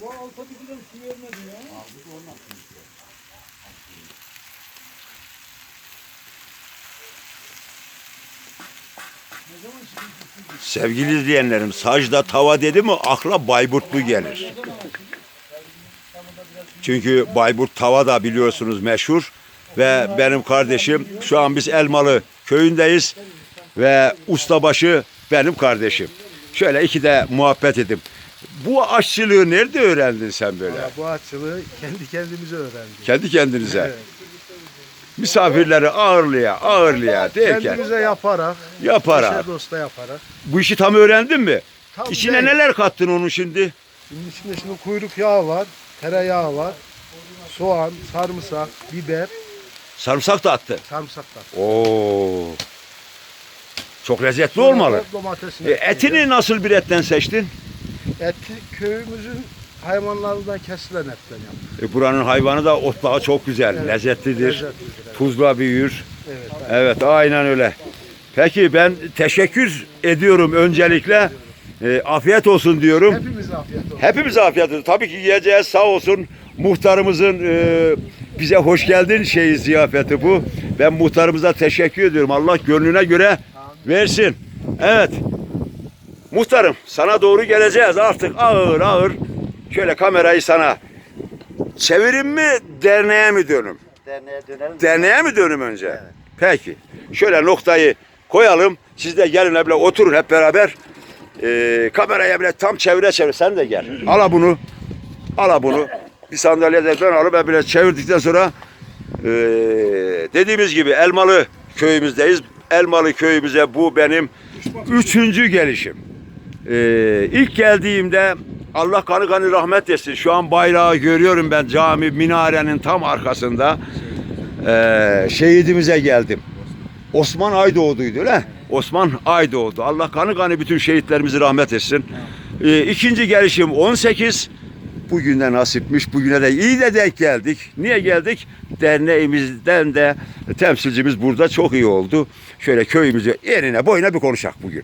Bu alta bir. Sevgili izleyenlerim sacda tava dedi mi akla Bayburtlu gelir. Çünkü Bayburt tava da biliyorsunuz meşhur. Ve benim kardeşim şu an biz Elmalı köyündeyiz. Ve ustabaşı benim kardeşim. Şöyle iki de muhabbet edeyim. Bu aşçılığı nerede öğrendin sen böyle? Ya bu açılığı kendi kendimize öğrendik. Kendi kendinize. Evet. Misafirleri ağırlıya ağırlıya derken Kendimize yaparak, yaparak. eşe dosta yaparak. Bu işi tam öğrendin mi? Tam İçine değil. neler kattın onun şimdi? Bunun içinde şimdi kuyruk yağı var, tereyağı var, soğan, sarımsak, biber, Sarımsak da attı. sarımsak da. Oo. Çok lezzetli olmalı. Domatesini E, etini nasıl bir etten seçtin? Eti köyümüzün hayvanlarından kesilen etten yaptık. E, buranın hayvanı da otlağı çok güzel, Evet, lezzetlidir. lezzetlidir, evet. Tuzla büyür. Evet. Evet, aynen öyle. Peki ben teşekkür ediyorum öncelikle. E, afiyet olsun diyorum. Hepimize afiyet olsun. Hepimize afiyet olsun. Tabii ki yiyeceğiz sağ olsun. Muhtarımızın e, bize hoş geldin şeyi ziyafeti bu. Ben muhtarımıza teşekkür ediyorum. Allah gönlüne göre versin. Evet. Muhtarım sana doğru geleceğiz artık ağır ağır. Şöyle kamerayı sana. Çevirim mi derneğe mi dönüm? Derneğe dönelim. Derneğe mi dönüm önce? Peki. Şöyle noktayı koyalım. Siz de gelin böyle oturun hep beraber. Ee, kameraya bile tam çevire çevire. Sen de gel. Ala bunu. Ala bunu. Bir sandalyede ben alıp böyle çevirdikten sonra ee, dediğimiz gibi Elmalı köyümüzdeyiz. Elmalı köyümüze bu benim üçüncü gelişim. Ee, ilk geldiğimde Allah kanı kanı rahmet etsin. Şu an bayrağı görüyorum ben cami minarenin tam arkasında. Ee, şehidimize geldim. Osman Aydoğdu'ydu öyle. Osman Aydoğdu. Allah kanı kanı bütün şehitlerimizi rahmet etsin. Ee, ikinci gelişim 18. Bugün de nasipmiş. Bugüne de iyi de denk geldik. Niye geldik? Derneğimizden de temsilcimiz burada çok iyi oldu. Şöyle köyümüzü yerine boyuna bir konuşak bugün.